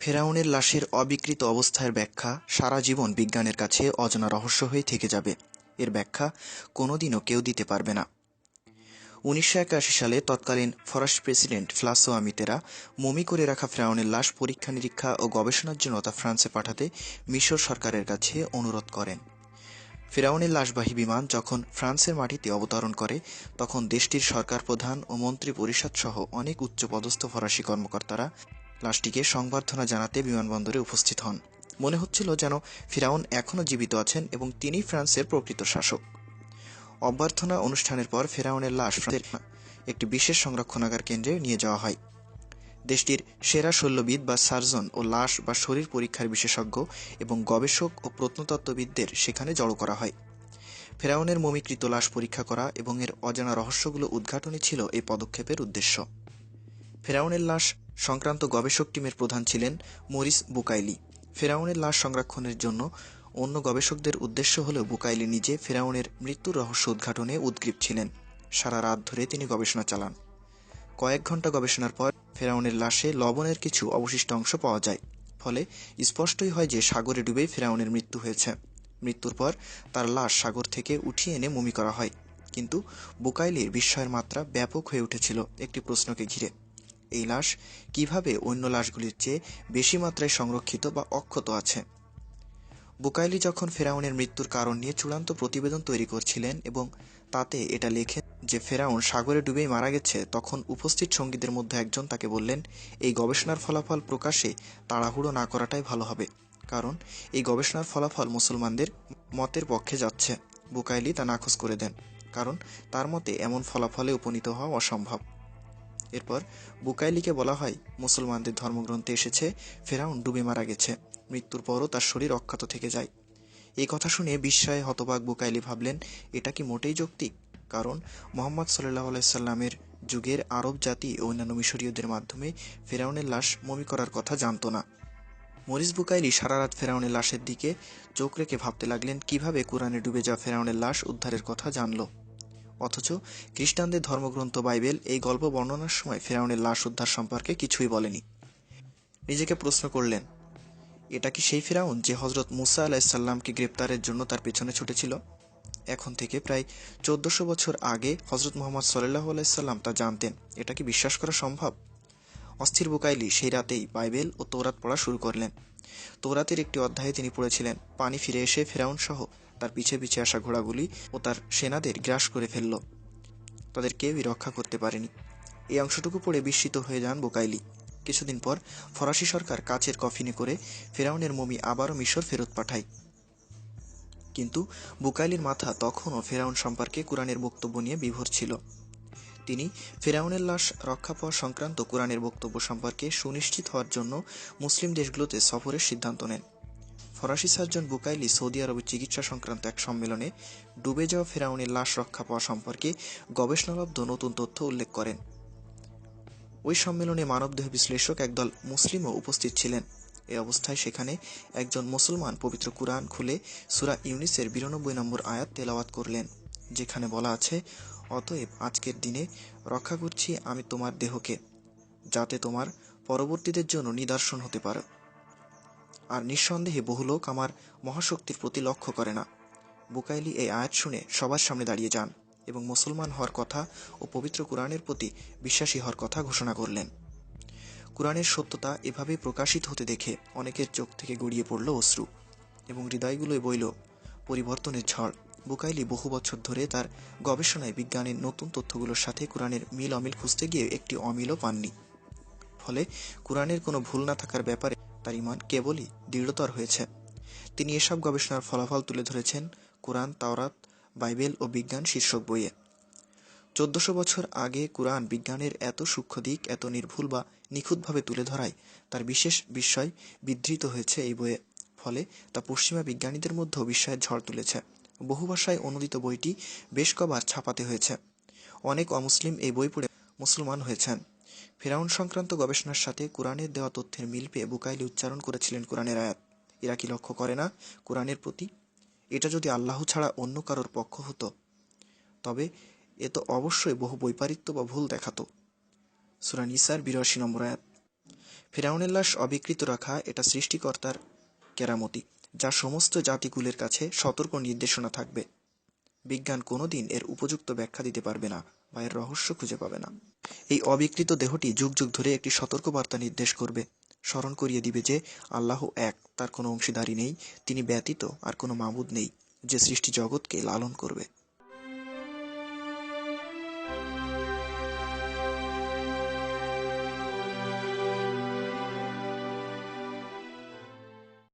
ফেরাউনের লাশের অবিকৃত অবস্থার ব্যাখ্যা সারা জীবন বিজ্ঞানের কাছে অজানা রহস্য হয়ে থেকে যাবে। এর ব্যাখ্যা কোনোদিনও কেউ দিতে পারবে না। উনিশশো একাশি সালে তৎকালীন ফরাসি প্রেসিডেন্ট ফ্লাসো আমিতেরা মমি করে রাখা ফেরাউনের লাশ পরীক্ষা নিরীক্ষা ও গবেষণার জন্য তা ফ্রান্সে পাঠাতে মিশর সরকারের কাছে অনুরোধ করেন। ফেরাউনের লাশবাহী বিমান যখন ফ্রান্সের মাটিতে অবতরণ করে, তখন দেশটির সরকার প্রধান ও মন্ত্রী পরিষদ সহ অনেক উচ্চপদস্থ ফরাসি কর্মকর্তারা লাশটিকে সংবর্ধনা জানাতে বিমানবন্দরে উপস্থিত হন। মনে হচ্ছিল যেন ফিরাউন এখনও জীবিত আছেন এবং তিনি ফ্রান্সের প্রকৃত শাসক। অভ্যর্থনা অনুষ্ঠানের পর ফেরাউনের লাশ একটি বিশেষ সংরক্ষণাগার কেন্দ্রে নিয়ে যাওয়া হয়। দেশটির সেরা শল্যবিদ বা সার্জন ও লাশ বা শরীর পরীক্ষার বিশেষজ্ঞ এবং গবেষক ও প্রত্নতত্ত্ববিদদের সেখানে জড়ো করা হয়। ফেরাউনের মমিকৃত লাশ পরীক্ষা করা এবং এর অজানা রহস্যগুলো উদ্ঘাটনই ছিল এই পদক্ষেপের উদ্দেশ্য। ফেরাউনের লাশ সংক্রান্ত গবেষক টিমের প্রধান ছিলেন মরিস বুকাইলি। ফেরাউনের লাশ সংরক্ষণের জন্য অন্য গবেষকদের উদ্দেশ্য হলেও বুকাইলি নিজে ফেরাউনের মৃত্যুর রহস্য উদ্ঘাটনে উদ্গ্রীব ছিলেন। সারা রাত ধরে তিনি গবেষণা চালান। কয়েক ঘণ্টা গবেষণার পর ফেরাউনের লাশে লবণের কিছু অবশিষ্ট অংশ পাওয়া যায়। ফলে স্পষ্টই হয় যে সাগরে ডুবেই ফেরাউনের মৃত্যু হয়েছে। মৃত্যুর পর তার লাশ সাগর থেকে উঠিয়ে এনে মমি করা হয়। কিন্তু বুকাইলির বিস্ময়ের মাত্রা ব্যাপক হয়ে উঠেছিল একটি প্রশ্নকে ঘিরে। এই লাশ কীভাবে অন্য লাশগুলির চেয়ে বেশি মাত্রায় সংরক্ষিত বা অক্ষত আছে? বুকাইলি যখন ফেরাউনের মৃত্যুর কারণ নিয়ে চূড়ান্ত প্রতিবেদন তৈরি করছিলেন এবং তাতে এটা লেখেন যে ফেরাউন সাগরে ডুবেই মারা গেছে, তখন উপস্থিত সঙ্গীদের মধ্যে একজন তাকে বললেন, এই গবেষণার ফলাফল প্রকাশে তাড়াহুড়ো না করাটাই ভালো হবে, কারণ এই গবেষণার ফলাফল মুসলমানদের মতের পক্ষে যাচ্ছে। বুকাইলি তা নাকচ করে দেন, কারণ তার মতে এমন ফলাফলে উপনীত হওয়া অসম্ভব। এরপর বুকাইলিকে বলা হয়, মুসলমানদের ধর্মগ্রন্থে এসেছে, ফেরাউন ডুবে মারা গেছে। মৃত্যুর পরও তার শরীর অক্ষত থেকে যায়। এই কথা শুনে বিস্ময়ে হতবাক বুকাইলি ভাবলেন, এটা কি মোটেই যৌক্তিক? কারণ মোহাম্মদ সাল্লাহ আলাইসাল্লামের যুগের আরব জাতি ও অন্যান্য মিশরীয়দের মাধ্যমে ফেরাউনের লাশ মমি করার কথা জানত না। মরিস বুকাইলি সারা রাত ফেরাউনের লাশের দিকে চোখ রেখে ভাবতে লাগলেন, কীভাবে কোরআনে ডুবে যাওয়া ফেরাউনের লাশ উদ্ধারের কথা জানল। অথচ খ্রিস্টানদের ধর্মগ্রন্থ বাইবেল এই গল্প বর্ণনার সময় ফেরাউনের লাশ উদ্ধার সম্পর্কে কিছুই বলেনি। নিজেকে প্রশ্ন করলেন, এটা কি সেই ফেরাউন যে হজরত মুসা আলাহিসাল্লামকে গ্রেপ্তারের জন্য তার পেছনে ছুটেছিল? এখন থেকে প্রায় চোদ্দশো বছর আগে হজরত মোহাম্মদ সাল্লাহ আলাইসাল্লাম তা জানতেন। এটা কি বিশ্বাস করা সম্ভব? অস্থির বুকাইলি সেই রাতেই বাইবেল ও তোরাত পড়া শুরু করলেন। তোরাতের একটি অধ্যায়ে তিনি পড়েছিলেন, পানি ফিরে এসে ফেরাউন সহ তার পিছে পিছে আসা ঘোড়াগুলি ও তার সেনাদের গ্রাস করে ফেলল। তাদের কেউই রক্ষা করতে পারেনি। এই অংশটুকু পড়ে বিস্মিত হয়ে যান বুকাইলি। কিছুদিন পর ফরাসি সরকার কাচের কফিনে করে ফেরাউনের মমি আবারও মিশর ফেরত পাঠায়। কিন্তু বুকাইলির মাথা তখনও ফেরাউন সম্পর্কে কোরআনের বক্তব্য নিয়ে বিভোর ছিল। তিনি ফেরাউনের লাশ রক্ষা পাওয়া সংক্রান্ত কোরআনের বক্তব্য সম্পর্কে সুনিশ্চিত হওয়ার জন্য মুসলিম দেশগুলোতে সফরের সিদ্ধান্ত নেন। ফরাসি সার্জন বুকাইলি সৌদি আরবের চিকিৎসা সংক্রান্ত এক সম্মেলনে ডুবে যাওয়া ফেরাউনের লাশ রক্ষা পাওয়া সম্পর্কে গবেষণালব্ধ নতুন তথ্য উল্লেখ করেন। ওই সম্মেলনে মানবদেহ বিশ্লেষক একদল মুসলিমও উপস্থিত ছিলেন। এ অবস্থায় সেখানে একজন মুসলমান পবিত্র কুরআন খুলে সুরা ইউনিসের বিরানব্বই নম্বর আয়াত তেলাওয়াত করলেন, যেখানে বলা আছে, অতএব আজকের দিনে রক্ষা করছি আমি তোমার দেহকে, যাতে তোমার পরবর্তীদের জন্য নিদর্শন হতে পারে। আর নিঃসন্দেহে বহু লোক আমার মহাশক্তির প্রতি লক্ষ্য করে না। বুকাইলি এই আয়াত শুনে সবার সামনে দাঁড়িয়ে যান এবং মুসলমান হওয়ার কথা ও পবিত্র কোরআনের প্রতি বিশ্বাসী হওয়ার কথা ঘোষণা করলেন। কোরআনের সত্যতা এভাবেই প্রকাশিত হতে দেখে অনেকের চোখ থেকে গড়িয়ে পড়ল অশ্রু এবং হৃদয়গুলোয় বইল পরিবর্তনের ঝড়। বুকাইলি বহু বছর ধরে তার গবেষণায় বিজ্ঞানের নতুন তথ্যগুলোর সাথে কোরআনের মিল অমিল খুঁজতে গিয়ে একটি অমিলও পাননি। ফলে কোরআনের কোনো ভুল না থাকার ব্যাপারে তার ইমান কেবলই দৃঢ়তর হয়েছে। তিনি এসব গবেষণার ফলাফল তুলে ধরেছেন কোরআন, তাওরাত, বাইবেল ও বিজ্ঞান শীর্ষক বইয়ে। চোদ্দশো বছর আগে কোরআন বিজ্ঞানের এত সূক্ষ্ম দিক, এত নির্ভুল বা নিখুঁতভাবে তুলে ধরায় তার বিশেষ বিস্ময় বিধৃত হয়েছে এই বইয়ে। ফলে তা পশ্চিমা বিজ্ঞানীদের মধ্যেও বিস্ময়ের ঝড় তুলেছে। বহু ভাষায় অনুদিত বইটি বেশ কবার ছাপাতে হয়েছে। অনেক অমুসলিম এই বই পড়ে মুসলমান হয়েছেন। ফেরাউন সংক্রান্ত গবেষণার সাথে কোরআনের দেওয়া তথ্যের মিল পেয়ে বুকাইলি উচ্চারণ করেছিলেন কোরআনের আয়াত। এরা কি লক্ষ্য করে না কোরআনের প্রতি? এটা যদি আল্লাহ ছাড়া অন্য কারোর পক্ষ হতো, তবে এ তো অবশ্যই বহু বৈপারিত্য বা ভুল দেখাতো। সুরান ইসার বিরাশি নম্বর আয়াত। ফেরাউনের লাশ অবিকৃত রাখা এটা সৃষ্টিকর্তার কেরামতি, যা সমস্ত জাতিগুলোর কাছে সতর্ক নির্দেশনা থাকবে। বিজ্ঞান কোনোদিন এর উপযুক্ত ব্যাখ্যা দিতে পারবে না। বা এর রহস্য খুঁজে পাবে না। এই অবিকৃত দেহটি যুগ যুগ ধরে একটি সতর্ক বার্তা নির্দেশ করবে। স্মরণ করিয়ে দিবে যে আল্লাহ এক, তার কোনো অংশীদারি নেই, তিনি ব্যতীত আর কোনো মাবুদ নেই, যে সৃষ্টি জগৎকে লালন করবে।